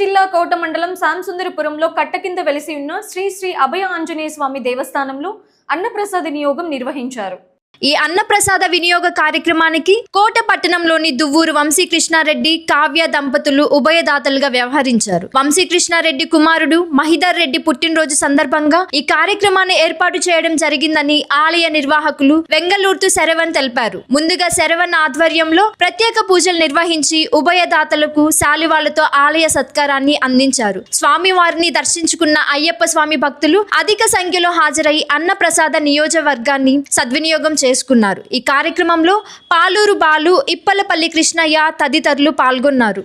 జిల్లా కోట మండలం శాంసుందరపురంలో కట్ట కింద వెలిసి ఉన్న శ్రీ శ్రీ అభయ ఆంజనేయ స్వామి దేవస్థానంలో అన్నప్రసాద వినియోగం నిర్వహించారు. ఈ అన్నప్రసాద వినియోగ కార్యక్రమానికి కోట పట్టణంలోని దువ్వూరు వంశీకృష్ణారెడ్డి కావ్య దంపతులు ఉభయదాతలుగా వ్యవహరించారు. వంశీకృష్ణారెడ్డి కుమారుడు మహిదర్ రెడ్డి పుట్టినరోజు సందర్భంగా ఈ కార్యక్రమాన్ని ఏర్పాటు చేయడం జరిగిందని ఆలయ నిర్వాహకులు వెంగళూర్తు శరవణ్ తెలిపారు. ముందుగా శరవణ్ ఆధ్వర్యంలో ప్రత్యేక పూజలు నిర్వహించి ఉభయదాతలకు శాలివాళ్ళతో ఆలయ సత్కారాన్ని అందించారు. స్వామివారిని దర్శించుకున్న అయ్యప్ప స్వామి భక్తులు అధిక సంఖ్యలో హాజరై అన్నప్రసాద నియోజకవర్గాన్ని సద్వినియోగం చేసుకున్నారు. ఈ కార్యక్రమంలో పాలూరు బాలు ఇప్పలపల్లి కృష్ణయ్య తదితరులు పాల్గొన్నారు.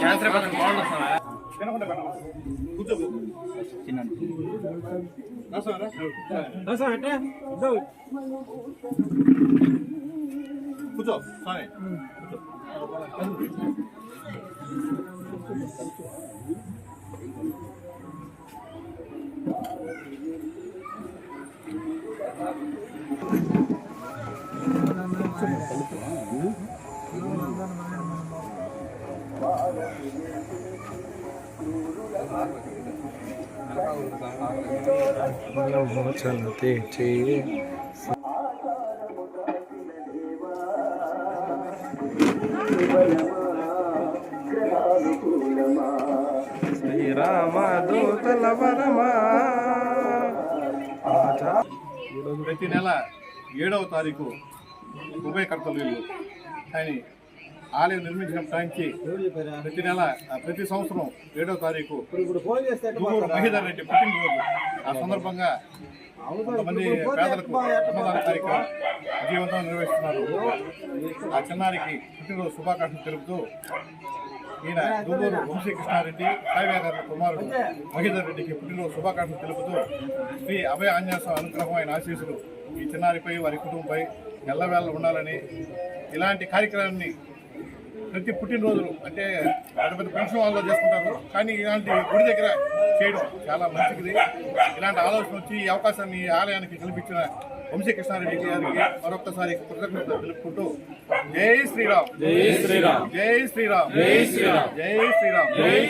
క్యాన్సర్ పక్కన బాగుంటుంది కూర్చో స్వామి చలతే చేయి శ్రీరామ దూతల వరమా ప్రతి నెల ఏడవ తారీఖు ఉభయకర్తలు వీళ్ళు. కానీ ఆలయం నిర్మించిన టైంకి ప్రతి నెల ఆ, ప్రతి సంవత్సరం ఏడో తారీఖు దువ్వూరు మహిదర్ రెడ్డి పుట్టినరోజు. ఆ సందర్భంగా కొంతమంది పేదలకు అన్నదాన కార్యక్రమం విజయవంతంగా నిర్వహిస్తున్నారు. ఆ చిన్నారికి పుట్టినరోజు శుభాకాంక్షలు తెలుపుతూ ఈయన దువ్వూరు వంశీకృష్ణారెడ్డి సాయివే కుమారుడు మహిదర్ రెడ్డికి పుట్టినరోజు శుభాకాంక్షలు తెలుపుతూ శ్రీ అభయ ఆంజనేయ అనుగ్రహం ఆయన ఆశీస్సులు ఈ చిన్నారిపై వారి కుటుంబంపై ఎల్లవేళ ఉండాలని ఇలాంటి కార్యక్రమాన్ని ప్రతి పుట్టినరోజులు అంటే పెద్ద పెద్ద పెన్షన్ వాళ్ళు చేసుకుంటారు. కానీ ఇలాంటి గుడి దగ్గర చేయడం చాలా మంచిది. ఇలాంటి ఆలోచన వచ్చి ఈ అవకాశాన్ని ఈ ఆలయానికి కల్పించిన వంశీకృష్ణారెడ్డి గారికి మరొకసారి కృతజ్ఞతలు తెలుపుకుంటూ జై శ్రీరామ్. జై శ్రీరామ్. జై శ్రీరామ్. జై శ్రీరామ్. జై శ్రీరామ్. జై